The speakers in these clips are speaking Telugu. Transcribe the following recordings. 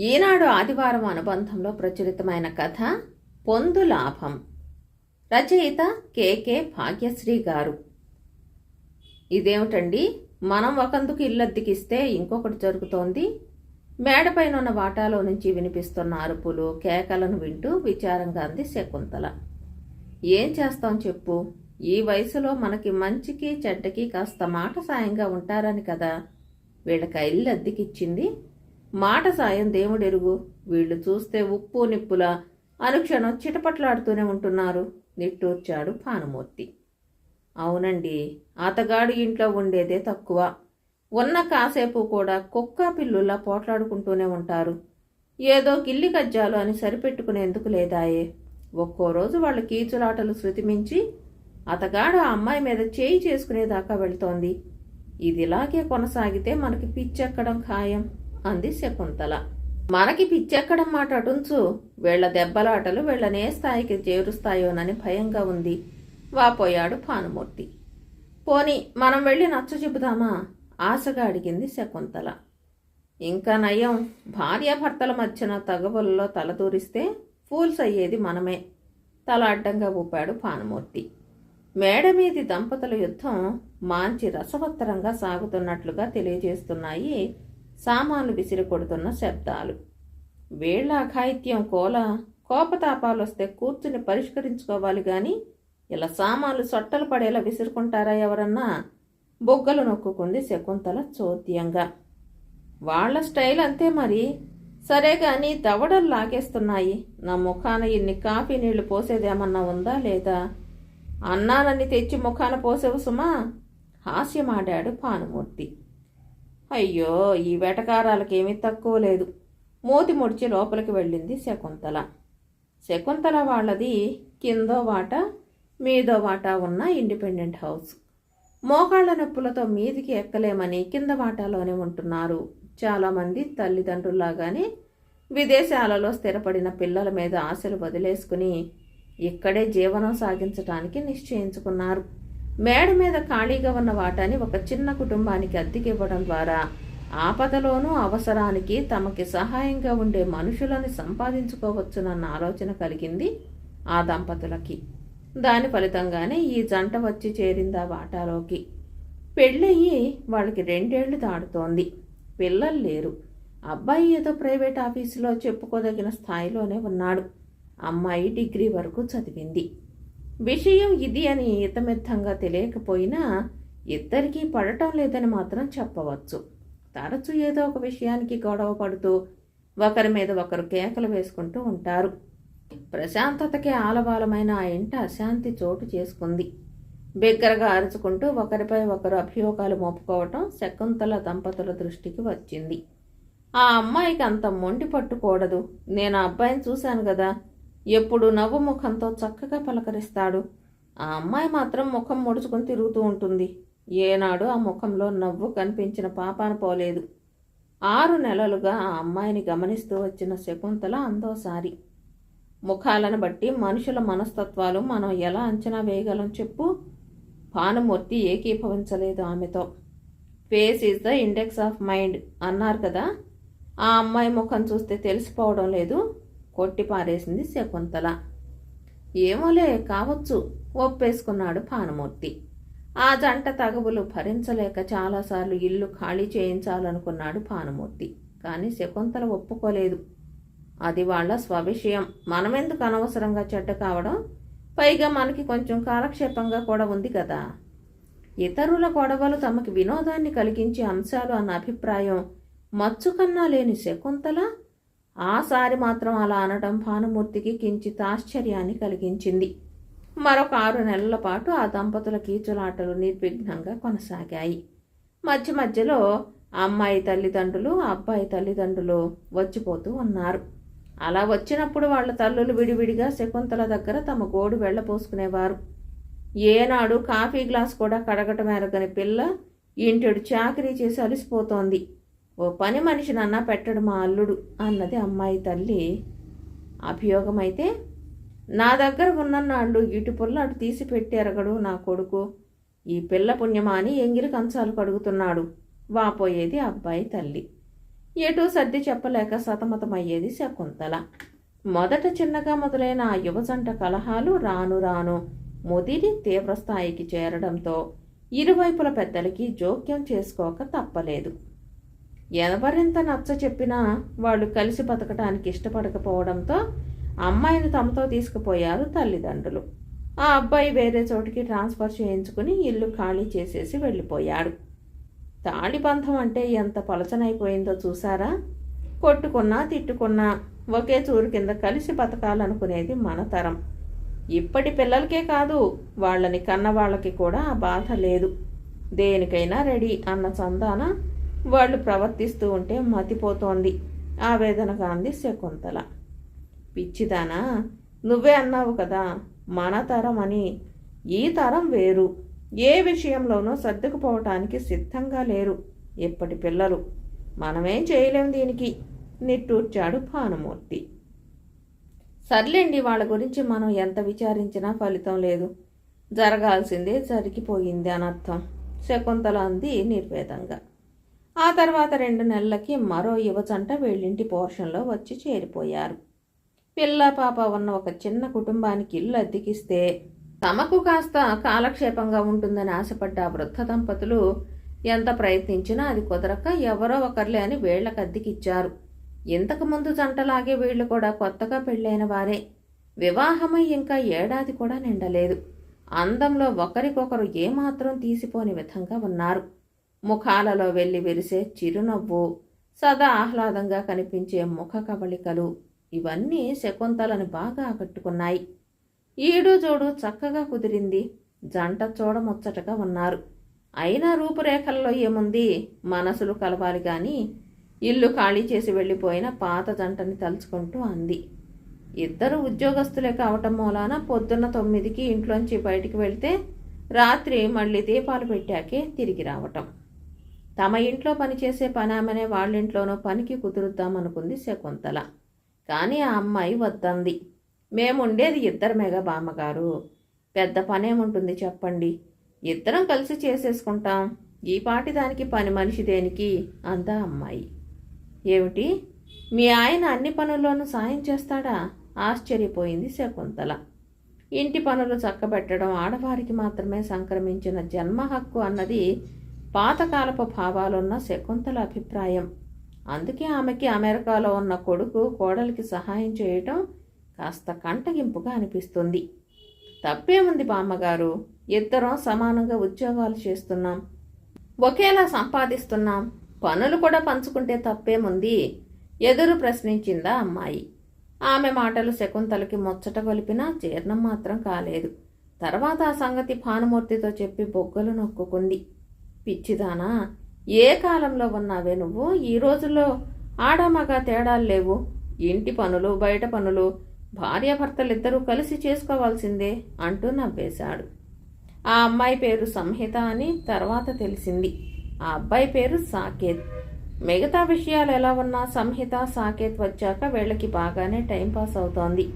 ఈనాడు ఆదివారం అనుబంధంలో ప్రచురితమైన కథ పొందు లాభం. రచయిత కేకే భాగ్యశ్రీ గారు. ఇదేమిటండి? మనం ఒకందుకు ఇల్లద్దెకిస్తే ఇంకొకటి జరుగుతోంది. మేడపైన ఉన్న వాటాలో నుంచి వినిపిస్తున్న అరుపులు కేకలను వింటూ విచారంగా అంది శకుంతల. ఏం చేస్తాం చెప్పు? ఈ వయసులో మనకి మంచికి చెడ్డకి కాస్త మాట సాయంగా ఉంటారని కదా. వీళ్ళకి ఇల్లు అద్దెకిచ్చింది మాట సాయం దేవుడెరుగు. వీళ్ళు చూస్తే ఉప్పు నిప్పుల అనుక్షణం చిటపట్లాడుతూనే ఉంటున్నారు. నిట్టూర్చాడు భానుమూర్తి. అవునండి అతగాడు ఇంట్లో ఉండేదే తక్కువ. ఉన్న కాసేపు కూడా కుక్క పిల్లుల్లా పోట్లాడుకుంటూనే ఉంటారు. ఏదో గిల్లి కజ్జాలు అని సరిపెట్టుకునేందుకు లేదాయే. ఒక్కో రోజు వాళ్ళ కీచులాటలు శృతిమించి అతగాడు ఆ అమ్మాయి మీద చేయి చేసుకునేదాకా వెళ్తోంది. ఇదిలాగే కొనసాగితే మనకి పిచ్చెక్కడం ఖాయం. అంది శకుంతల. మనకి పిచ్చెక్కడం మాట అటుంచు. వీళ్ళ దెబ్బలాటలు వీళ్ళనే స్థాయికి చేరుస్తాయోనని భయంగా ఉంది. వాపోయాడు భానుమూర్తి. పోని మనం వెళ్ళి నచ్చ చెబుదామా? ఆశగా అడిగింది శకుంతల. ఇంకా నయం. భార్యాభర్తల మధ్యన తగవుల్లో తలదూరిస్తే ఫూల్స్ అయ్యేది మనమే. తల అడ్డంగా ఊపాడు భానుమూర్తి. మేడ మీది దంపతుల యుద్ధం మాంచి రసవత్తరంగా సాగుతున్నట్లుగా తెలియజేస్తున్నాయి సామాన్లు విసిరి కొడుతున్న శబ్దాలు. వేళ్ళ అఘాయిత్యం కోల కోపతాపాలు వస్తే కూర్చుని పరిష్కరించుకోవాలి గాని ఇలా సామాన్లు సొట్టలు పడేలా విసురుకుంటారా ఎవరన్నా? బొగ్గలు నొక్కుకుంది శకుంతల చోద్యంగా. వాళ్ళ స్టైల్ అంతే మరి. సరే గాని దవడలు లాగేస్తున్నాయి. నా ముఖాన ఇన్ని కాఫీ నీళ్ళు పోసేదేమన్నా ఉందా లేదా? అన్నానని తెచ్చి ముఖాన పోసేవు సుమా? హాస్యమాడాడు భానుమూర్తి. అయ్యో ఈ వేటకారాలకేమీ తక్కువ లేదు. మూతి ముడిచి లోపలికి వెళ్ళింది శకుంతల. శకుంతల వాళ్ళది కిందో వాట మీదో వాటా ఉన్న ఇండిపెండెంట్ హౌస్. మోకాళ్ళ నొప్పులతో మీదికి ఎక్కలేమని కింద వాటాలోనే ఉంటున్నారు. చాలామంది తల్లిదండ్రుల్లాగానే విదేశాలలో స్థిరపడిన పిల్లల మీద ఆశలు వదిలేసుకుని ఇక్కడే జీవనం సాగించటానికి నిశ్చయించుకున్నారు. మేడ మీద ఖాళీగా ఉన్న వాటాని ఒక చిన్న కుటుంబానికి అద్దెకివ్వడం ద్వారా ఆపదలోనూ అవసరానికి తమకి సహాయంగా ఉండే మనుషులను సంపాదించుకోవచ్చునన్న ఆలోచన కలిగింది ఆ దంపతులకి. దాని ఫలితంగానే ఈ జంట వచ్చి చేరిందా వాటాలోకి. పెళ్ళయ్యి వాళ్ళకి రెండేళ్ళు దాడుతోంది పిల్లలు లేరు. అబ్బాయి ఏదో ప్రైవేట్ ఆఫీసులో చెప్పుకోదగిన స్థాయిలోనే ఉన్నాడు. అమ్మాయి డిగ్రీ వరకు చదివింది. విషయం ఇది అని ఇతమిత్తంగా తెలియకపోయినా ఇద్దరికీ పడటం లేదని మాత్రం చెప్పవచ్చు. తరచూ ఏదో ఒక విషయానికి గొడవ పడుతూ ఒకరి మీద ఒకరు కేకలు వేసుకుంటూ ఉంటారు. ప్రశాంతతకి ఆలవాలమైన ఆ ఇంట అశాంతి చోటు చేసుకుంది. బిగ్గరగా అరుచుకుంటూ ఒకరిపై ఒకరు అభియోగాలు మోపుకోవటం శకుంతల దంపతుల దృష్టికి వచ్చింది. ఆ అమ్మాయికి అంత మొండి పట్టుకూడదు. నేను ఆ అబ్బాయిని చూశాను కదా. ఎప్పుడు నవ్వు ముఖంతో చక్కగా పలకరిస్తాడు. ఆ అమ్మాయి మాత్రం ముఖం ముడుచుకుని తిరుగుతూ ఉంటుంది. ఏనాడు ఆ ముఖంలో నవ్వు కనిపించిన పాపాన పోలేదు. ఆరు నెలలుగా ఆ అమ్మాయిని గమనిస్తూ వచ్చిన శకుంతల అందోసారి ముఖాలను బట్టి మనుషుల మనస్తత్వాలు మనం ఎలా అంచనా వేయగలం చెప్పు. భానుమూర్తి ఏకీభవించలేదు ఆమెతో. Face is the index of mind అన్నారు కదా. ఆ అమ్మాయి ముఖం చూస్తే తెలిసిపోవడం లేదు. కొట్టిపారేసింది శకుంతల. ఏమోలే కావచ్చు ఒప్పేసుకున్నాడు భానుమూర్తి. ఆ జంట తగవులు భరించలేక చాలాసార్లు ఇల్లు ఖాళీ చేయించాలనుకున్నాడు భానుమూర్తి. కానీ శకుంతల ఒప్పుకోలేదు. అది వాళ్ళ స్వవిషయం. మనమెందుకు అనవసరంగా చెడ్డ కావడం? పైగా మనకి కొంచెం కాలక్షేపంగా కూడా ఉంది కదా. ఇతరుల గొడవలు తమకి వినోదాన్ని కలిగించే అంశాలు అన్న అభిప్రాయం మచ్చుకన్నా లేని శకుంతల ఆసారి మాత్రం అలా అనడం భానుమూర్తికి కించిత్ ఆశ్చర్యాన్ని కలిగించింది. మరొక ఆరు నెలల పాటు ఆ దంపతుల కీచులాటలు నిర్విఘ్నంగా కొనసాగాయి. మధ్య మధ్యలో అమ్మాయి తల్లిదండ్రులు అబ్బాయి తల్లిదండ్రులు వచ్చిపోతూ ఉన్నారు. అలా వచ్చినప్పుడు వాళ్ళ తల్లులు విడివిడిగా శకుంతల దగ్గర తమ గోడు వెళ్ళపోసుకునేవారు ఏనాడు కాఫీ గ్లాస్ కూడా కడగటం ఎరగని పిల్ల ఇంటిడు చాకరీ చేసి అలిసిపోతోంది. ఓ పని మనిషినన్నా పెట్టడు మా అల్లుడు అన్నది అమ్మాయి తల్లి అభియోగమైతే నా దగ్గర ఉన్నన్నాళ్ళు ఇటు పుల్ల అటు తీసి పెట్టిరగడు నా కొడుకు. ఈ పిల్ల పుణ్యమా అని ఎంగిలి కంచాలు కడుగుతున్నాడు. వాపోయేది అబ్బాయి తల్లి. ఎటూ సర్ది చెప్పలేక సతమతమయ్యేది శకుంతల. మొదట చిన్నగా మొదలైన ఆ యువజంట కలహాలు రాను రాను ముదిరి తీవ్రస్థాయికి చేరడంతో ఇరువైపుల పెద్దలకి జోక్యం చేసుకోక తప్పలేదు. ఎవరింత నచ్చ చెప్పినా వాళ్ళు కలిసి బతకడానికి ఇష్టపడకపోవడంతో అమ్మాయిని తమతో తీసుకుపోయారు తల్లిదండ్రులు. ఆ అబ్బాయి వేరే చోటికి ట్రాన్స్ఫర్ చేయించుకుని ఇల్లు ఖాళీ చేసేసి వెళ్ళిపోయాడు. తాళిబంధం అంటే ఎంత పలచనైపోయిందో చూసారా కొట్టుకున్నా తిట్టుకున్నా ఒకే చూరు కింద కలిసి బతకాలనుకునేది మన తరం. ఇప్పటి పిల్లలకే కాదు వాళ్ళని కన్న వాళ్ళకి కూడా ఆ బాధ లేదు. దేనికైనా రెడీ అన్న చందాన వాళ్ళు ప్రవర్తిస్తూ ఉంటే మతిపోతోంది. ఆవేదనగా అంది శకుంతల. పిచ్చిదానా నువ్వే అన్నావు కదా మన తరం అని. ఈ తరం వేరు. ఏ విషయంలోనూ సర్దుకుపోవటానికి సిద్ధంగా లేరు ఇప్పటి పిల్లలు. మనమేం చేయలేం దీనికి నిట్టూర్చాడు భానుమూర్తి. సర్లేండి వాళ్ళ గురించి మనం ఎంత విచారించినా ఫలితం లేదు. జరగాల్సిందే జరిగిపోయింది అనర్థం. శకుంతల అంది నిర్వేదంగా. ఆ తర్వాత రెండు నెలలకి మరో యువజంట వీళ్ళింటి పోర్షన్లో వచ్చి చేరిపోయారు. పిల్ల పాప ఉన్న ఒక చిన్న కుటుంబానికి ఇల్లు అద్దెకిస్తే తమకు కాస్త కాలక్షేపంగా ఉంటుందని ఆశపడ్డ ఆ వృద్ధ దంపతులు ఎంత ప్రయత్నించినా అది కుదరక ఎవరో ఒకర్లే అని వీళ్ళకు అద్దెకిచ్చారు. ఇంతకు ముందు జంటలాగే వీళ్ళు కూడా కొత్తగా పెళ్ళైన వారే. వివాహమై ఇంకా ఏడాది కూడా నిండలేదు. అందంలో ఒకరికొకరు ఏమాత్రం తీసిపోని విధంగా ఉన్నారు. ముఖాలలో వెళ్ళి విరిసే చిరునవ్వు సదా ఆహ్లాదంగా కనిపించే ముఖ కవళికలు ఇవన్నీ శకుంతలను బాగా ఆకట్టుకున్నాయి. ఈడు జోడు చక్కగా కుదిరింది. జంట చూడముచ్చటగా ఉన్నారు. అయినా రూపురేఖల్లో ఏముంది? మనసులు కలవాలి గాని ఇల్లు ఖాళీ చేసి వెళ్ళిపోయిన పాత జంటని తలుచుకుంటూ అంది. ఇద్దరు ఉద్యోగస్తులే కావటం మూలాన పొద్దున్న తొమ్మిదికి ఇంట్లోంచి బయటికి వెళ్తే రాత్రి మళ్ళీ దీపాలు పెట్టాకే తిరిగి రావటం. తమ ఇంట్లో పనిచేసే పనామనే వాళ్ళింట్లోనూ పనికి కుదురుద్దామనుకుంది శకుంతల. కానీ ఆ అమ్మాయి వద్దంది. మేముండేది ఇద్దరమేగా బామ్మగారు. పెద్ద పనేముంటుంది చెప్పండి. ఇద్దరం కలిసి చేసేసుకుంటాం. ఈ పాటి దానికి పని మనిషి దేనికి? అందా అమ్మాయి. ఏమిటి? మీ ఆయన అన్ని పనుల్లోనూ సాయం చేస్తాడా? ఆశ్చర్యపోయింది శకుంతల. ఇంటి పనులు చక్కబెట్టడం ఆడవారికి మాత్రమే సంక్రమించిన జన్మ హక్కు అన్నది పాతకాలపు భావాలున్న శకుంతల అభిప్రాయం. అందుకే ఆమెకి అమెరికాలో ఉన్న కొడుకు కోడలికి సహాయం చేయటం కాస్త కంటగింపుగా అనిపిస్తుంది. తప్పేముంది బామ్మగారు? ఇద్దరం సమానంగా ఉద్యోగాలు చేస్తున్నాం. ఒకేలా సంపాదిస్తున్నాం. పనులు కూడా పంచుకుంటే తప్పేముంది? ఎదురు ప్రశ్నించిందా అమ్మాయి. ఆమె మాటలు శకుంతలకి ముచ్చట కొలిపినా జీర్ణం మాత్రం కాలేదు. తర్వాత ఆ సంగతి భానుమూర్తితో చెప్పి బొగ్గలు నొక్కుకుంది. పిచ్చిదానా? ఏ కాలంలో ఉన్నావే నువ్వు? ఈ రోజుల్లో ఆడమగ తేడాలు లేవు. ఇంటి పనులు బయట పనులు భార్యాభర్తలిద్దరూ కలిసి చేసుకోవాల్సిందే అంటూ నవ్వేశాడు. ఆ అమ్మాయి పేరు సంహిత అని తర్వాత తెలిసింది. ఆ అబ్బాయి పేరు సాకేత్. మిగతా విషయాలు ఎలా ఉన్నా సంహిత సాకేత్ వచ్చాక వీళ్ళకి బాగానే టైంపాస్ అవుతోంది.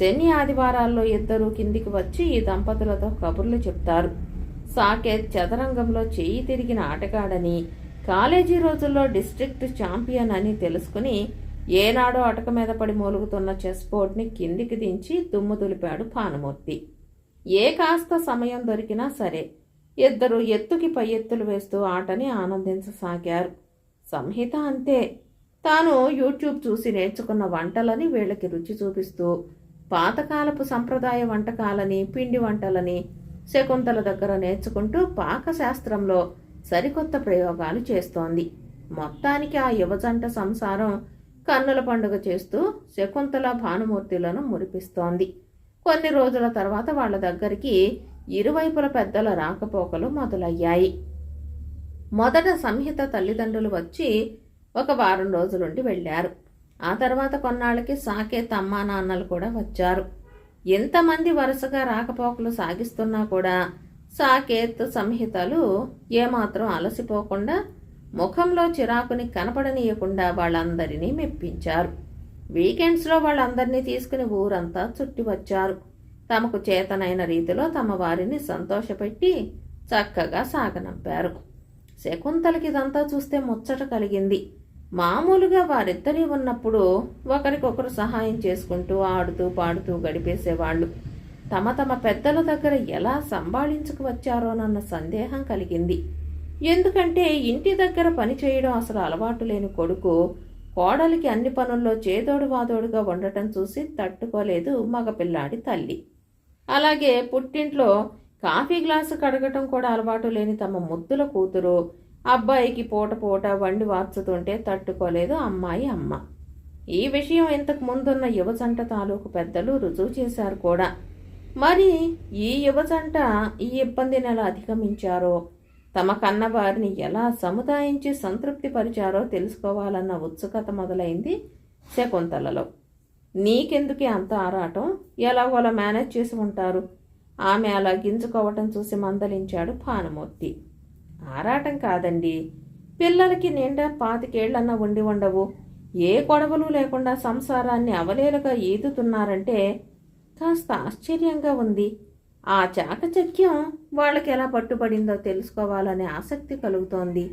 శని ఆదివారాల్లో ఇద్దరు కిందికి వచ్చి ఈ దంపతులతో కబుర్లు చెప్తారు. సాకేత్ చదరంగంలో చేయి తిరిగిన ఆటగాడని కాలేజీ రోజుల్లో డిస్ట్రిక్ట్ ఛాంపియన్ అని తెలుసుకుని ఏనాడో అటక మీద పడి మూలుగుతున్న చెస్ బోర్డ్ని కిందికి దించి దుమ్ము దులిపాడు భానుమూర్తి. ఏ కాస్త సమయం దొరికినా సరే ఇద్దరు ఎత్తుకి పై ఎత్తులు వేస్తూ ఆటని ఆనందించసాగారు సంహిత అంతే. తాను యూట్యూబ్ చూసి నేర్చుకున్న వంటలని వీళ్ళకి రుచి చూపిస్తూ పాతకాలపు సంప్రదాయ వంటకాలని పిండి వంటలని శకుంతల దగ్గర నేర్చుకుంటూ పాకశాస్త్రంలో సరికొత్త ప్రయోగాలు చేస్తోంది. మొత్తానికి ఆ యువజంట సంసారం కన్నుల పండుగ చేస్తూ శకుంతల భానుమూర్తులను మురిపిస్తోంది. కొన్ని రోజుల తర్వాత వాళ్ళ దగ్గరికి ఇరువైపుల పెద్దల రాకపోకలు మొదలయ్యాయి. మొదట సంహిత తల్లిదండ్రులు వచ్చి ఒక వారం రోజులుండి వెళ్ళారు. ఆ తర్వాత కొన్నాళ్ళకి సాకేత్ అమ్మా నాన్నలు కూడా వచ్చారు. ఎంతమంది వరుసగా రాకపోకలు సాగిస్తున్నా కూడా సాకేత్ సంహితలు ఏమాత్రం అలసిపోకుండా ముఖంలో చిరాకుని కనపడనీయకుండా వాళ్ళందరినీ మెప్పించారు. వీకెండ్స్లో వాళ్ళందరినీ తీసుకుని ఊరంతా చుట్టి వచ్చారు. తమకు చేతనైన రీతిలో తమ వారిని సంతోషపెట్టి చక్కగా సాగనంపారు. శకుంతలకి ఇదంతా చూస్తే ముచ్చట కలిగింది. మామూలుగా వారిద్దరి ఉన్నప్పుడు ఒకరికొకరు సహాయం చేసుకుంటూ ఆడుతూ పాడుతూ గడిపేసేవాళ్ళు. తమ తమ పెద్దల దగ్గర ఎలా సంభాళించుకు వచ్చారోనన్న సందేహం కలిగింది. ఎందుకంటే ఇంటి దగ్గర పని చేయడం అసలు అలవాటు లేని కొడుకు కోడలికి అన్ని పనుల్లో చేదోడు వాదోడుగా ఉండటం చూసి తట్టుకోలేదు మగపిల్లాడి తల్లి. అలాగే పుట్టింట్లో కాఫీ గ్లాసు కడగటం కూడా అలవాటు లేని తమ ముద్దుల కూతురు అబ్బాయికి పూట పూట వండి వార్చుతుంటే తట్టుకోలేదు అమ్మాయి అమ్మ. ఈ విషయం ఇంతకు ముందున్న యువజంట తాలూకు పెద్దలు రుజువు చేశారు కూడా. మరి ఈ యువజంట ఈ ఇబ్బందిని ఎలా అధిగమించారో తమ కన్నవారిని ఎలా సముదాయించి సంతృప్తిపరిచారో తెలుసుకోవాలన్న ఉత్సుకత మొదలైంది శకుంతలలో. నీకెందుకే అంత ఆరాటం? ఎలాగోలా మేనేజ్ చేసి ఉంటారు? ఆమె అలా గింజుకోవటం చూసి మందలించాడు భానుమూర్తి. ఆరాటం కాదండి. పిల్లలకి నిండా పాతికేళ్ళన్నా ఉండి ఉండవు. ఏ గొడవలు లేకుండా సంసారాన్ని అవలేలుగా ఈదుతున్నారంటే కాస్త ఆశ్చర్యంగా ఉంది. ఆ చాకచక్యం వాళ్ళకి ఎలా పట్టుబడిందో తెలుసుకోవాలనే ఆసక్తి కలుగుతోంది.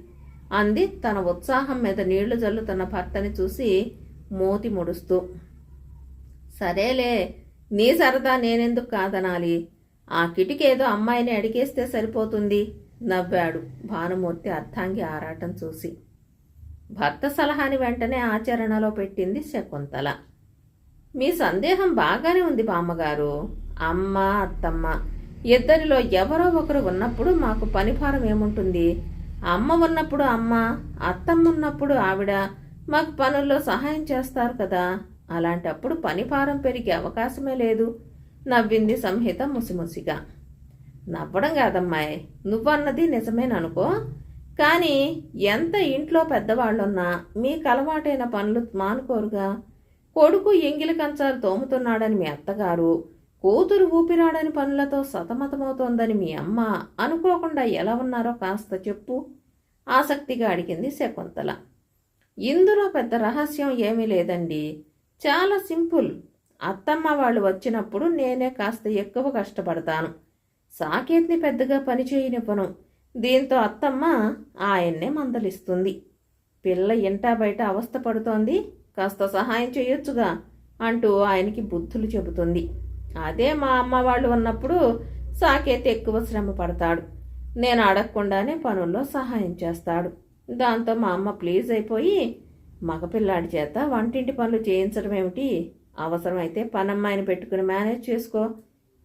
అంది తన ఉత్సాహం మీద నీళ్ళు జల్లుతున్న భర్తని చూసి మోతి ముడుస్తూ. సరేలే నీ సరదా నేనెందుకు కాదనాలి? ఆ కిటికేదో అమ్మాయిని అడిగేస్తే సరిపోతుంది. నవ్వాడు భానుమూర్తి అర్థాంగి ఆరాటం చూసి. భర్త సలహాని వెంటనే ఆచరణలో పెట్టింది శకుంతల. మీ సందేహం బాగానే ఉంది బామ్మగారు. అమ్మ అత్తమ్మ ఇద్దరిలో ఎవరో ఒకరు ఉన్నప్పుడు మాకు పనిభారం ఏముంటుంది? అమ్మ ఉన్నప్పుడు అమ్మ అత్తమ్మ ఉన్నప్పుడు ఆవిడ మాకు పనుల్లో సహాయం చేస్తారు కదా? అలాంటప్పుడు పనిభారం పెరిగే అవకాశమే లేదు. నవ్వింది సంహిత ముసిముసిగా. నవ్వడం కాదమ్మాయి. నువ్వన్నది నిజమేననుకో. కానీ ఎంత ఇంట్లో పెద్దవాళ్ళున్నా మీకు అలవాటైన పనులు మానుకోరుగా. కొడుకు ఎంగిలి కంచాలు తోముతున్నాడని మీ అత్తగారు కూతురు ఊపిరాడని పనులతో సతమతమవుతోందని మీ అమ్మ అనుకోకుండా ఎలా ఉన్నారో కాస్త చెప్పు. ఆసక్తిగా అడిగింది శకుంతల. ఇందులో పెద్ద రహస్యం ఏమీ లేదండి. చాలా సింపుల్. అత్తమ్మ వాళ్ళు వచ్చినప్పుడు నేనే కాస్త ఎక్కువ కష్టపడతాను. సాకేత్ని పెద్దగా పని చేయనివ్వను. దీంతో అత్తమ్మ ఆయన్నే మందలిస్తుంది. పిల్ల ఇంటా బయట అవస్థ పడుతోంది. కాస్త సహాయం చేయొచ్చుగా అంటూ ఆయనకి బుద్ధులు చెబుతుంది. అదే మా అమ్మ వాళ్ళు ఉన్నప్పుడు సాకేత్ ఎక్కువ శ్రమ పడతాడు. నేను అడగకుండానే పనుల్లో సహాయం చేస్తాడు. దాంతో మా అమ్మ ప్లీజ్ అయిపోయి మగపిల్లాడి చేత వంటింటి పనులు చేయించడం ఏమిటి అవసరమైతే పనమ్మాయిని పెట్టుకుని మేనేజ్ చేసుకో.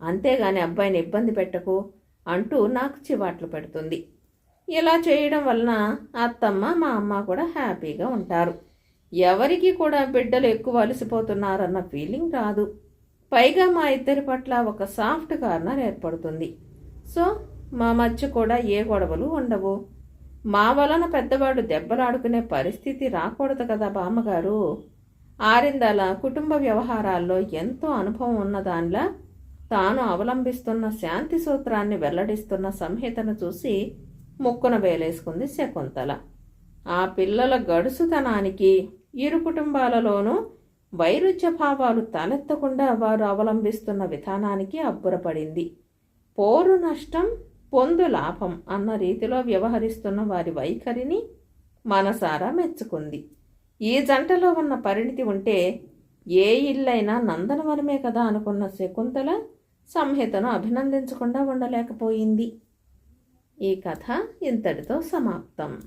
అంతేగాని అబ్బాయిని ఇబ్బంది పెట్టకు అంటూ నాకు చివాట్లు పెడుతుంది. ఇలా చేయడం వలన అత్తమ్మ మా అమ్మ కూడా హ్యాపీగా ఉంటారు. ఎవరికి కూడా బిడ్డలు ఎక్కువ అలసిపోతున్నారన్న ఫీలింగ్ రాదు. పైగా మా ఇద్దరి పట్ల ఒక సాఫ్ట్ కార్నర్ ఏర్పడుతుంది. సో మా మధ్య కూడా ఏ గొడవలు ఉండవు. మా వలన పెద్దవాడు దెబ్బలాడుకునే పరిస్థితి రాకూడదు కదా బామ్మగారు. ఆరిందాల కుటుంబ వ్యవహారాల్లో ఎంతో అనుభవం ఉన్న దానిలా తాను అవలంబిస్తున్న శాంతి సూత్రాన్ని వెల్లడిస్తున్న సంహితను చూసి ముక్కున వేలేసుకుంది శకుంతల. ఆ పిల్లల గడుసుతనానికి ఇరు కుటుంబాలలోనూ వైరుధ్య భావాలు తలెత్తకుండా వారు అవలంబిస్తున్న విధానానికి అబ్బురపడింది. పోరు నష్టం పొందు లాభం అన్న రీతిలో వ్యవహరిస్తున్న వారి వైఖరిని మనసారా మెచ్చుకుంది. ఈ జంటలో ఉన్న పరిణితి ఉంటే ఏ ఇల్లైనా నందనవనమే కదా అనుకున్న శకుంతల సంహితను అభినందించకుండా ఉండలేకపోయింది. ఈ కథ ఇంతటితో సమాప్తం.